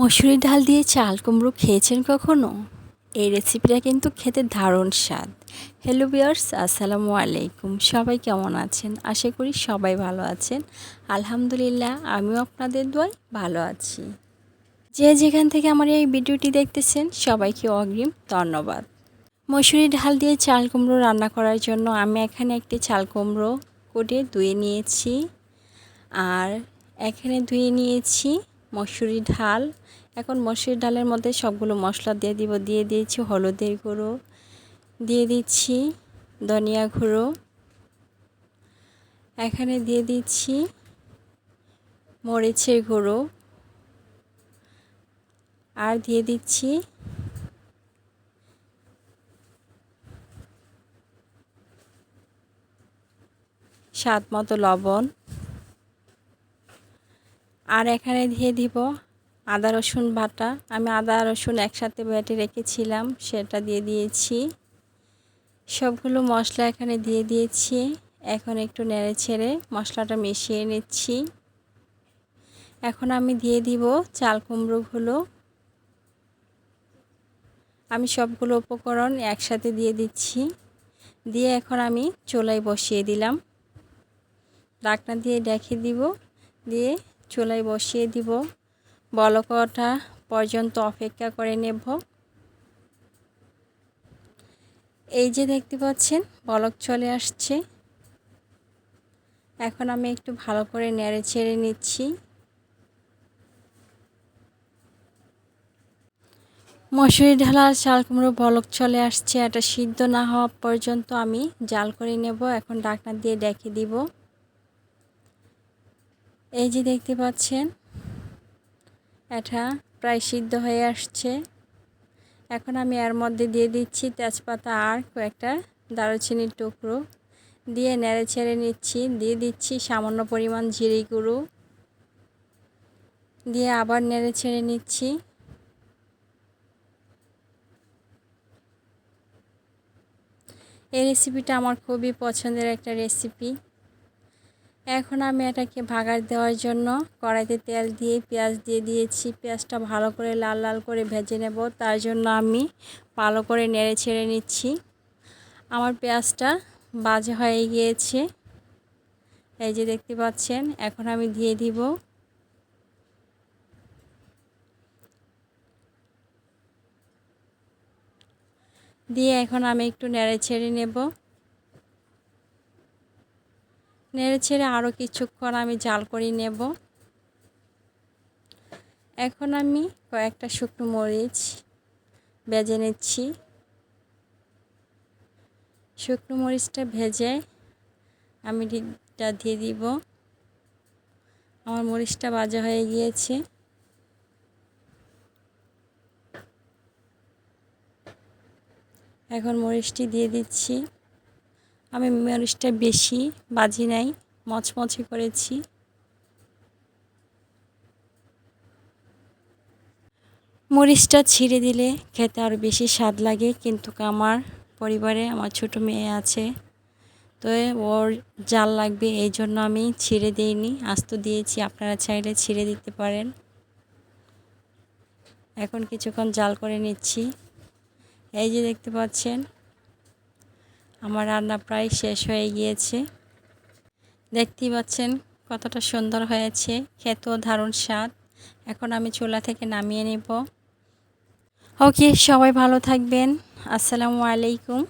মসুরি ডাল দিয়ে চাল, কুমড়ো খেয়েছেন কখনো? এই রেসিপিটা কিন্তু খেতে দারুণ স্বাদ। হ্যালো বিয়ার্স আসসালামু আলাইকুম। সবাই কেমন আছেন? আশা করি সবাই ভালো আছেন। আলহামদুলিল্লাহ, আমিও আপনাদের দোয়ায় ভালো আছি। যে যেখান থেকে আমার এই ভিডিওটি দেখতেছেন, সবাইকে অগ্রিম ধন্যবাদ। মসুরি ডাল দিয়ে চাল, কুমড়ো রান্না করার জন্য আমি এখানে একটি চাল, কুমড়ো কুটে ধুয়ে নিয়েছি। আর এখানে ধুয়ে নিয়েছি মসুরি ডাল এখন মসুরি ডালের মধ্যে সবগুলো মশলা দিয়ে দিব। দিয়ে দিয়েছি হলুদের গুঁড়ো। দিয়ে দিচ্ছি ধনিয়া গুঁড়ো। এখানে দিয়ে দিচ্ছি মরিচের গুঁড়ো। আর দিয়ে দিচ্ছি স্বাদ মতো লবণ। আর এখানে দিয়ে দিব আদা, রসুন বাটা। আমি আদা, রসুন একসাথে বেটে রেখেছিলাম, সেটা দিয়ে দিয়েছি। সবগুলো মশলা এখানে দিয়ে দিয়েছি। এখন একটু নেড়ে ছেড়ে মশলাটা মিশিয়ে নিচ্ছি। এখন আমি দিয়ে দিব চাল কুমড়োগুলো। আমি সবগুলো উপকরণ একসাথে দিয়ে দিচ্ছি। দিয়ে এখন আমি চোলাই বসিয়ে দিলাম। ডাকনা দিয়ে ডেকে দিব। দিয়ে চুলায় বসিয়ে দিব। বলকটা পর্যন্ত অপেক্ষা করে নেব। এই যে দেখতে পাচ্ছেন, বলক চলে আসছে। এখন আমি একটু ভালো করে নেড়ে ছেড়ে নিচ্ছি। মশুরি ঢালার চাল কুমড়ো বলক চলে আসছে। এটা সিদ্ধ না হওয়া পর্যন্ত আমি জাল করে নেব। এখন ডাকনা দিয়ে ডেকে দিব। এই যে দেখতে পাচ্ছেন, এটা প্রায় সিদ্ধ হয়ে আসছে। এখন আমি এর মধ্যে দিয়ে দিচ্ছি তেজপাতা আর কয়েকটা দারুচিনির টুকরো। দিয়ে নেড়ে ছেড়ে নিচ্ছি, দিয়ে দিচ্ছি সামান্য পরিমাণ জিরে গুঁড়ো। দিয়ে আবার নেড়ে ছেড়ে নিচ্ছি। এই রেসিপিটা আমার খুবই পছন্দের একটা রেসিপি এখন আমি এটাকে ভাগার দেওয়ার জন্য কড়াইতে তেল দিয়ে পেঁয়াজ দিয়ে দিয়েছি। পেঁয়াজটা ভালো করে লাল লাল করে ভেজে নেব। তার জন্য আমি ভালো করে নেড়ে ছেড়ে নিচ্ছি। আমার পেঁয়াজটা বাজে হয়ে গিয়েছে। এই যে দেখতে পাচ্ছেন, এখন আমি দিয়ে দিব। দিয়ে এখন আমি একটু নেড়ে ছেড়ে নেব। নেড়ে ছেড়ে আরও কিছুক্ষণ আমি জাল করে নেব। এখন আমি কয়েকটা শুকনো মরিচ ভেজে নিচ্ছি। শুকনো মরিচটা ভেজে আমি ডিটা দিয়ে দিব। আমার মরিচটা বাজা হয়ে গিয়েছে। এখন মরিচটি দিয়ে দিচ্ছি। আমি মরিচটা বেশি বাজি নাই, মচমচে করেছি। মরিচটা ছিঁড়ে দিলে খেতে আরও বেশি স্বাদ লাগে, কিন্তু আমার পরিবারে আমার ছোট মেয়ে আছে, তো ওর জাল লাগবে, এই জন্য আমি ছিঁড়ে দিইনি, আস্ত দিয়েছি, আপনারা চাইলে ছিঁড়ে দিতে পারেন। এখন কিছুক্ষণ জাল করে নিচ্ছি। এই যে দেখতে পাচ্ছেন আমার রান্না প্রায় শেষ হয়ে গিয়েছে। দেখতেই পাচ্ছেন কতটা সুন্দর হয়েছে, খেতেও দারুণ স্বাদ। এখন আমি চুলা থেকে নামিয়ে নেব। ওকে, সবাই ভালো থাকবেন। আসসালামু আলাইকুম।